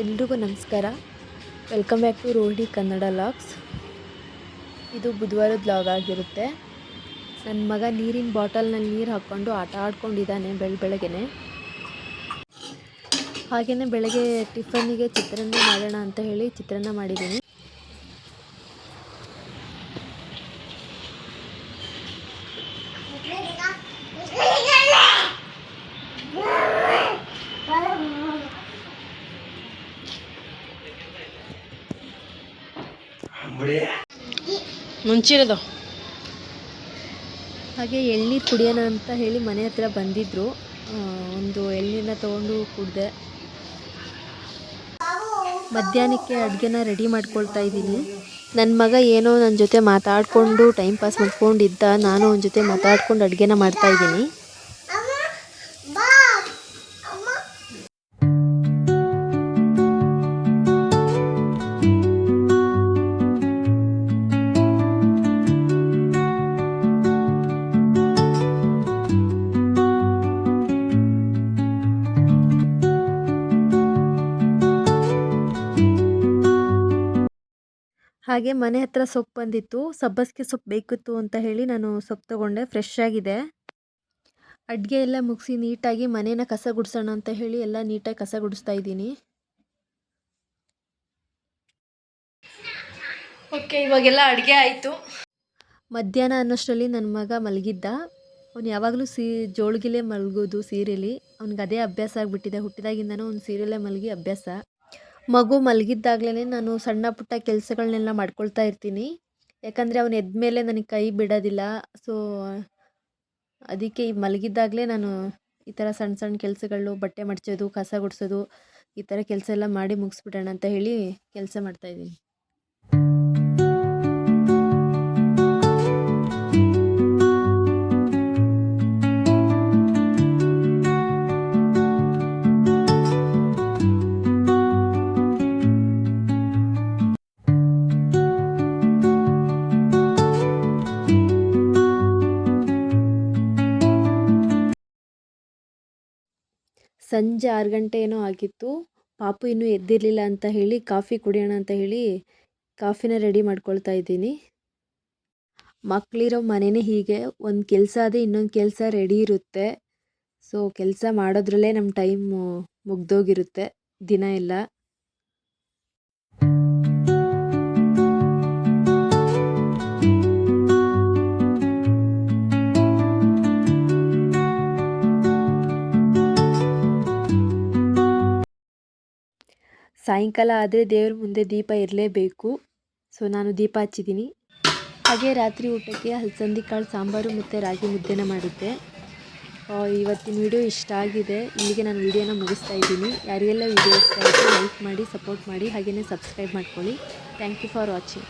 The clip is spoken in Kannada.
ಎಲ್ರಿಗೂ ನಮಸ್ಕಾರ. Welcome back to Rohini Kannada logs ಇದು ಬುಧವಾರದ ಲಾಗ್ ಆಗಿರುತ್ತೆ. ನನ್ನ ಮಗ ನೀರಿನ ಬಾಟಲ್ನಲ್ಲಿ ನೀರು ಹಾಕ್ಕೊಂಡು ಆಟ ಆಡ್ಕೊಂಡಿದ್ದಾನೆ ಬೆಳ ಬೆಳಗ್ಗೆ ಹಾಗೆಯೇ ಬೆಳಗ್ಗೆ ಟಿಫನ್ನಿಗೆ ಚಿತ್ರಾನ್ನ ಮಾಡೋಣ ಅಂತ ಹೇಳಿ ಚಿತ್ರಾನ್ನ ಮಾಡಿದ್ದೀನಿ ಮುಂಚಿರೋದು. ಹಾಗೆ ಎಳ್ನೀರು ಕುಡಿಯೋಣ ಅಂತ ಹೇಳಿ ಮನೆ ಹತ್ರ ಬಂದಿದ್ದರು ಒಂದು ಎಳ್ನೀರನ್ನ ತೊಗೊಂಡು ಕುಡಿದೆ. ಮಧ್ಯಾಹ್ನಕ್ಕೆ ಅಡುಗೆನ ರೆಡಿ ಮಾಡ್ಕೊಳ್ತಾ ಇದ್ದೀನಿ. ನನ್ನ ಮಗ ಏನೋ ನನ್ನ ಜೊತೆ ಮಾತಾಡಿಕೊಂಡು ಟೈಮ್ ಪಾಸ್ ಮಾಡ್ಕೊಂಡಿದ್ದ. ನಾನು ಅವನ ಜೊತೆ ಮಾತಾಡ್ಕೊಂಡು ಅಡುಗೆನ ಮಾಡ್ತಾ ಹಾಗೆ ಮನೆ ಹತ್ರ ಸೊಪ್ಪು ಬಂದಿತ್ತು. ಸಬ್ಬಸಿಗೆ ಸೊಪ್ಪು ಬೇಕಿತ್ತು ಅಂತ ಹೇಳಿ ನಾನು ಸೊಪ್ಪು ತೊಗೊಂಡೆ. ಫ್ರೆಶ್ ಆಗಿದೆ. ಅಡುಗೆ ಎಲ್ಲ ಮುಗಿಸಿ ನೀಟಾಗಿ ಮನೇನ ಕಸ ಗುಡಿಸೋಣ ಅಂತ ಹೇಳಿ ಎಲ್ಲ ನೀಟಾಗಿ ಕಸ ಗುಡಿಸ್ತಾ ಇದ್ದೀನಿ. ಓಕೆ ಇವಾಗೆಲ್ಲ ಅಡುಗೆ ಆಯಿತು. ಮಧ್ಯಾಹ್ನ ಅನ್ನೋಷ್ಟರಲ್ಲಿ ನನ್ನ ಮಗ ಮಲಗಿದ್ದ. ಅವ್ನು ಯಾವಾಗಲೂ ಸೀ ಜೋಳಿಗೆಲೇ ಮಲಗೋದು ಸೀರೆಲಿ ಅವ್ನಿಗೆ ಅದೇ ಅಭ್ಯಾಸ ಆಗಿಬಿಟ್ಟಿದೆ. ಹುಟ್ಟಿದಾಗಿಂದನೂ ಅವ್ನು ಸೀರೆಯಲ್ಲೇ ಮಲಗಿ ಅಭ್ಯಾಸ. ಮಗು ಮಲಗಿದ್ದಾಗಲೇ ನಾನು ಸಣ್ಣ ಪುಟ್ಟ ಕೆಲಸಗಳನ್ನೆಲ್ಲ ಮಾಡ್ಕೊಳ್ತಾ ಇರ್ತೀನಿ. ಯಾಕಂದರೆ ಅವನು ಎದ್ದ ಮೇಲೆ ನನಗೆ ಕೈ ಬಿಡೋದಿಲ್ಲ. ಸೊ, ಅದಕ್ಕೆ ಈ ಮಲಗಿದ್ದಾಗಲೇ ನಾನು ಈ ಥರ ಸಣ್ಣ ಸಣ್ಣ ಕೆಲಸಗಳು, ಬಟ್ಟೆ ಮಡಚೋದು, ಕಸ ಗುಡಿಸೋದು, ಈ ಥರ ಕೆಲಸ ಎಲ್ಲ ಮಾಡಿ ಮುಗಿಸ್ಬಿಡೋಣ ಅಂತ ಹೇಳಿ ಕೆಲಸ ಮಾಡ್ತಾಯಿದ್ದೀನಿ ಸಂಜೆ ಆರು ಗಂಟೆ ಏನೋ ಆಗಿತ್ತು. ಪಾಪು ಇನ್ನೂ ಎದ್ದಿರಲಿಲ್ಲ ಅಂತ ಹೇಳಿ ಕಾಫಿ ಕುಡಿಯೋಣ ಅಂತ ಹೇಳಿ ಕಾಫಿನ ರೆಡಿ ಮಾಡ್ಕೊಳ್ತಾ ಇದ್ದೀನಿ. ಮಕ್ಕಳಿರೋ ಮನೆಯೇ ಹೀಗೆ, ಒಂದು ಕೆಲಸ ಅದೇ ಇನ್ನೊಂದು ಕೆಲಸ ರೆಡಿ ಇರುತ್ತೆ. ಸೊ ಕೆಲಸ ಮಾಡೋದ್ರಲ್ಲೇ ನಮ್ಮ ಟೈಮು ಮುಗ್ದೋಗಿರುತ್ತೆ, ದಿನ ಎಲ್ಲ. ಸಾಯಂಕಾಲ ಆದರೆ ದೇವ್ರ ಮುಂದೆ ದೀಪ ಇರಲೇಬೇಕು. ಸೊ ನಾನು ದೀಪ ಹಚ್ಚಿದ್ದೀನಿ ಹಾಗೆ ರಾತ್ರಿ ಊಟಕ್ಕೆ ಹಲಸಂದಿ ಕಾಳು, ಸಾಂಬಾರು ಮತ್ತು ರಾಗಿ ಮುದ್ದೆನ ಮಾಡಿದ್ದೆ ಇವತ್ತಿನ ವಿಡಿಯೋ ಇಷ್ಟ ಆಗಿದೆ. ಇಲ್ಲಿಗೆ ನಾನು ವಿಡಿಯೋನ ಮುಗಿಸ್ತಾ ಇದ್ದೀನಿ. ಯಾರಿಗೆಲ್ಲ ವಿಡಿಯೋ ಇಷ್ಟ ಆಯಿತು ಲೈಕ್ ಮಾಡಿ ಸಪೋರ್ಟ್ ಮಾಡಿ ಹಾಗೆಯೇ ಸಬ್ಸ್ಕ್ರೈಬ್ ಮಾಡ್ಕೊಳ್ಳಿ. Thank you for watching